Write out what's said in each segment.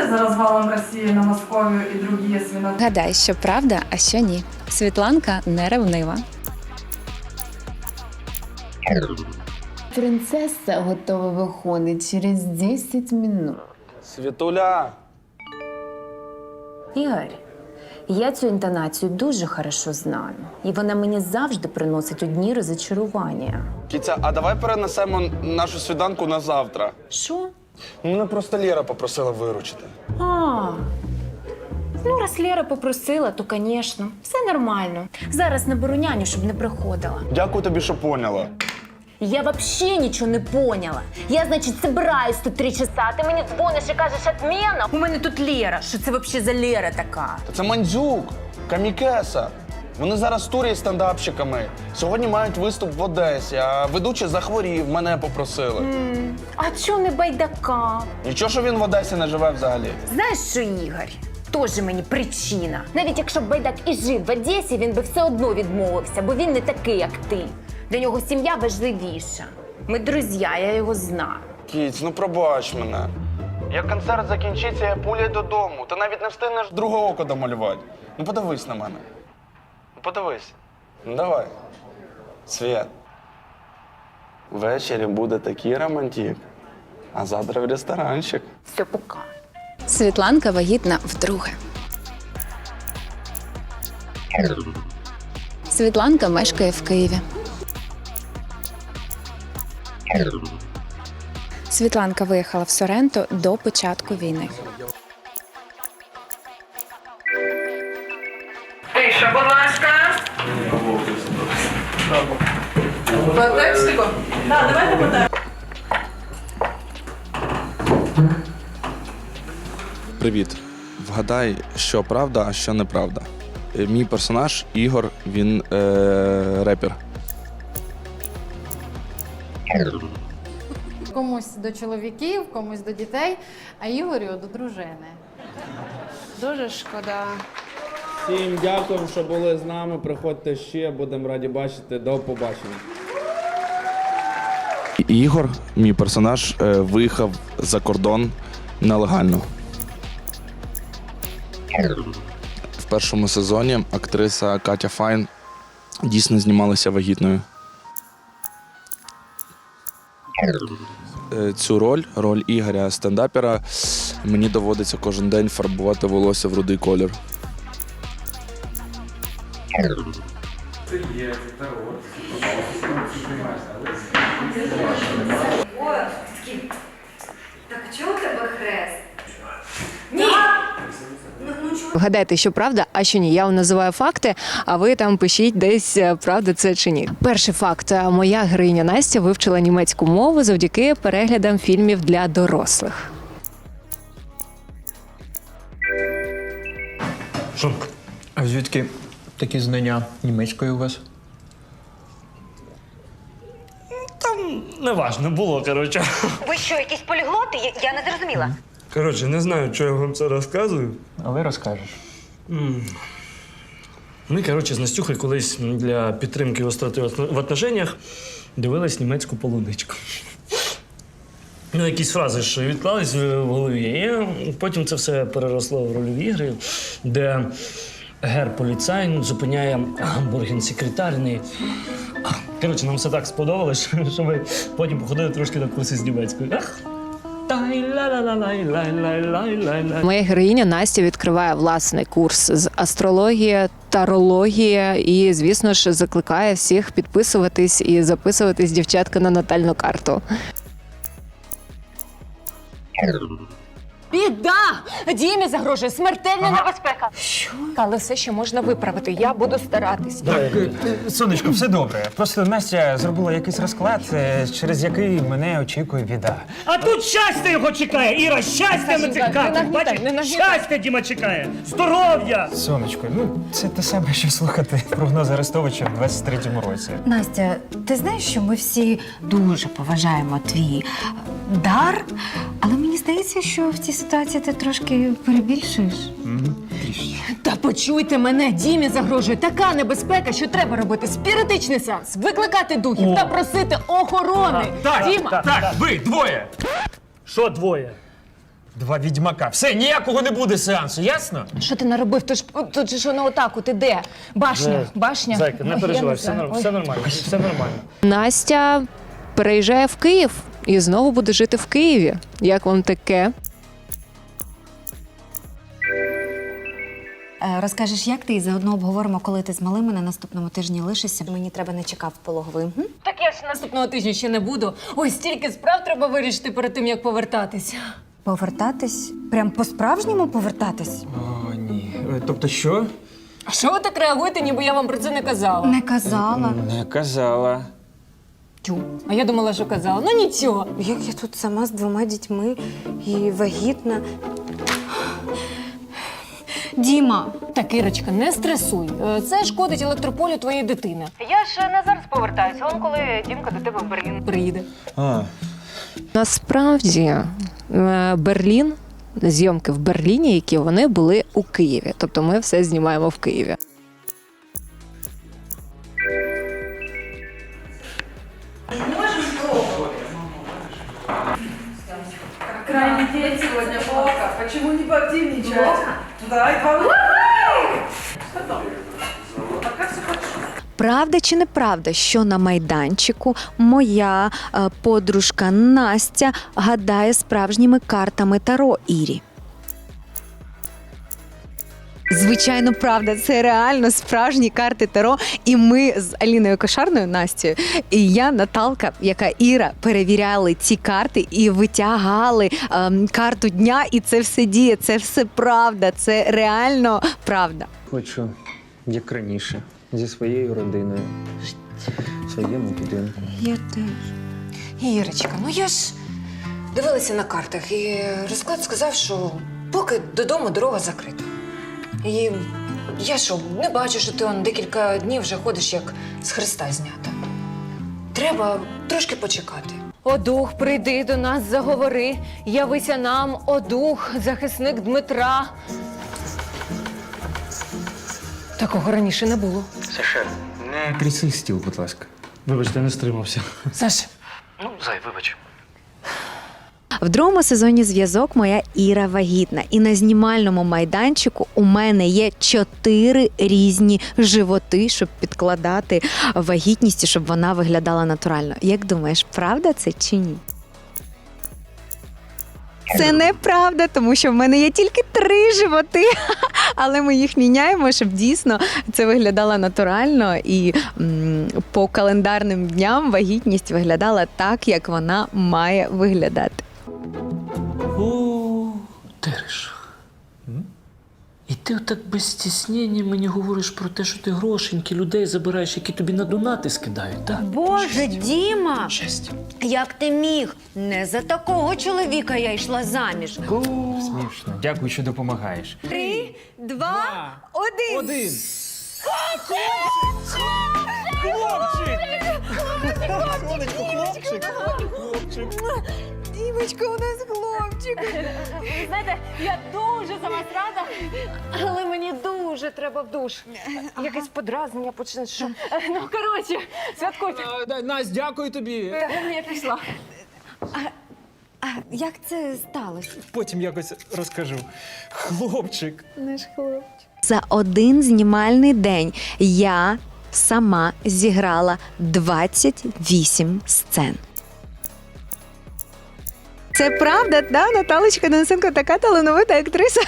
следите за развалом России на Московию и другие свино... Гадай, що правда, а що ні. Світланка не ревнива. Принцеса готова виходить через 10 минут. Світуля! Ігор, я цю інтонацію дуже хорошо знаю, і вона мені завжди приносить одні розочарування. Кіця, а давай перенесемо нашу свіданку на завтра. Що? Мене просто Лєра попросила виручити. А. Ну, раз Лера попросила, то, звісно, все нормально. Зараз наберу няню, щоб не приходила. Дякую тобі, що поняла. Я вообще нічого не поняла. Я, значить, собираюсь тут три часа, а ти мені дзвониш і кажеш отмена. У мене тут Лера. Що це взагалі за Лера така? Та це Мандзюк, Камікеса. Вони зараз в турі з стендапщиками. Сьогодні мають виступ в Одесі, а ведучий захворів, мене попросили. А чого не байдака? Нічого, що він в Одесі не живе взагалі. Знаєш що, Ігор? Теж мені причина. Навіть якщо б байдак і жив в Одесі, він би все одно відмовився, бо він не такий, як ти. Для нього сім'я важливіша. Ми друзі, я його знаю. Кіць, ну пробач мене. Як концерт закінчиться, я пуляй додому. Ти навіть не встигнеш друге око домалювати. Ну подивись на мене. Ну подивись. Ну давай. Світ. Ввечері буде такий романтик, а завтра в ресторанчик. Все, пока. Світланка вагітна вдруге. Світланка мешкає в Києві. Світланка виїхала в Соренто до початку війни. По текстику? Да, давайте по. Привіт. Вгадай, що правда, а що неправда. Е, Мій персонаж Ігор, він е, репер. Комусь до чоловіків, комусь до дітей, а Ігорю до дружини. Дуже шкода. Всім дякуємо, що були з нами. Приходьте ще, будемо раді бачити. До побачення. Ігор, мій персонаж, е, виїхав за кордон нелегально. В першому сезоні актриса Катя Файн дійсно знімалася вагітною. Е, Цю роль, роль Ігоря стендапера, мені доводиться кожен день фарбувати волосся в рудий колір. Вгадайте, що правда, а що ні. Я вам називаю факти, а ви там пишіть десь е, правда це чи ні. Перший факт: Е, моя героїня Настя вивчила німецьку мову завдяки переглядам фільмів для дорослих. Що? А звідки такі знання німецької у вас? Там Неважно, було, коротше. Ви що, якісь поліглоти? Я, я не зрозуміла. Коротше, не знаю, чого я вам це розказую. Але розкажеш. Ми, коротше, з Настюхою колись для підтримки остроти в отношеннях дивились німецьку полуничку. Ну, якісь фрази що відклались в голові. І потім це все переросло в рольові ігри, де гер поліцай зупиняє гамбурген-секретарний. Коротше, нам все так сподобалось, що ми потім походили трошки на курси з німецької. Ах! Моя героїня Настя відкриває власний курс з астрології, тарології і, звісно ж, закликає всіх підписуватись і записуватись дівчатка на натальну карту. Біда! Дімі загрожує смертельна небезпека. Що? Але все ще можна виправити. Я буду старатись. Сонечко, все добре. Просто Настя зробила якийсь розклад, е, через який мене очікує біда. А тут щастя його чекає, Іра, щастя на цих не картах. нагнітай, Бачиш? не нагнітай. Щастя Діма чекає, здоров'я. Сонечко, ну це те саме, що слухати прогноз Арестовича в 23-му році. Настя, ти знаєш, що ми всі дуже поважаємо твій дар, але мені здається, що в цій ситуації ти трошки перебільшуєш. Та почуйте мене, Дімі загрожує така небезпека, що треба робити спіритичний сеанс, викликати духів та просити охорони. Діма, так, ви двоє! Що двоє? два відьмака. Все, ніякого не буде сеансу, ясно? Що ти наробив? Ти ж тут же що на отаку, ти де? Башня, башня. Зайка, не переживай, все, знаю. Ой. все нормально, все нормально. Настя переїжджає в Київ і знову буде жити в Києві. Як вам таке? Розкажеш, як ти, і заодно обговоримо, коли ти з малими на наступному тижні лишишся. Мені треба не чекав пологовий. Так я ж наступного тижня ще не буду. Ой, стільки справ треба вирішити перед тим, як повертатися. Повертатись? Прям по-справжньому повертатись? О, ні. Тобто що? А що ви так реагуєте, ніби я вам про це не казала? Не казала. Не казала. Тю. А я думала, що казала. Ну нічого. Як я тут сама з двома дітьми і вагітна. Діма, Так, Ірочка, не стресуй. Е, Це шкодить електрополю твоєї дитини. Я ж не зараз повертаюся, он коли Дімка до тебе в Берлін приїде. А. Насправді е, Берлін, зйомки в Берліні, які вони були у Києві. Тобто ми все знімаємо в Києві. Крайний день сегодня Бока. Почему не поактивничать? Да, и два правда чи неправда, що на майданчику моя е, подружка Настя гадає справжніми картами Таро Ірі? Звичайно, правда, це реально справжні карти Таро. І ми з Аліною Кошарною Настю і я, Наталка, яка Іра, перевіряли ці карти і витягали ем, карту дня, і це все діє. Це все правда, це реально правда. Хочу, як раніше, зі своєю родиною, в своєму будинку. Я теж. Ірочка, ну я ж дивилася на картах, і розклад сказав, що поки додому дорога закрита. І я що, не бачу, що ти он декілька днів вже ходиш як з Христа знята. Треба трошки почекати. О дух, прийди до нас, заговори. Явися нам, о дух, захисник Дмитра. Такого раніше не було. Саша, не тряси стіл, будь ласка. Вибачте, не стримався. Саш, Ну, зай, вибач. В другому сезоні зв'язок моя Іра вагітна. І на знімальному майданчику у мене є чотири різні животи, щоб підкладати вагітність, щоб вона виглядала натурально. Як думаєш, правда це чи ні? Це неправда, тому що в мене є тільки три животи, але ми їх міняємо, щоб дійсно це виглядало натурально і по календарним дням вагітність виглядала так, як вона має виглядати. І ти отак без стіснення мені говориш про те, що ти грошеньки людей забираєш, які тобі на донати скидають, так? Боже, Діма! Щастя. Як ти міг? Не за такого чоловіка я йшла заміж. Смішно. Дякую, що допомагаєш. Три, два, один. Один. Дімочка, у нас хлопчик. знаєте, я дуже за вас рада, але мені дуже треба в душ. Якесь подразнення почне. Що? Ну, коротше, святкуйте. Настя, дякую тобі. Я пішла. А як це сталося? Потім якось розкажу. Хлопчик. За один знімальний день я сама зіграла 28 сцен. Це правда, да? Наталочка Денисенко така талановита актриса.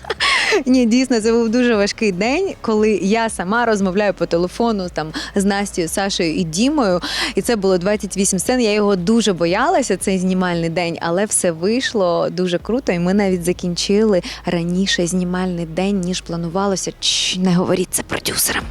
Ні, дійсно, це був дуже важкий день, коли я сама розмовляю по телефону там з Настю, Сашею і Дімою. І це було 28 сцен. Я його дуже боялася, цей знімальний день, але все вийшло дуже круто. І ми навіть закінчили раніше знімальний день, ніж планувалося. Чш, не говоріть це продюсерам.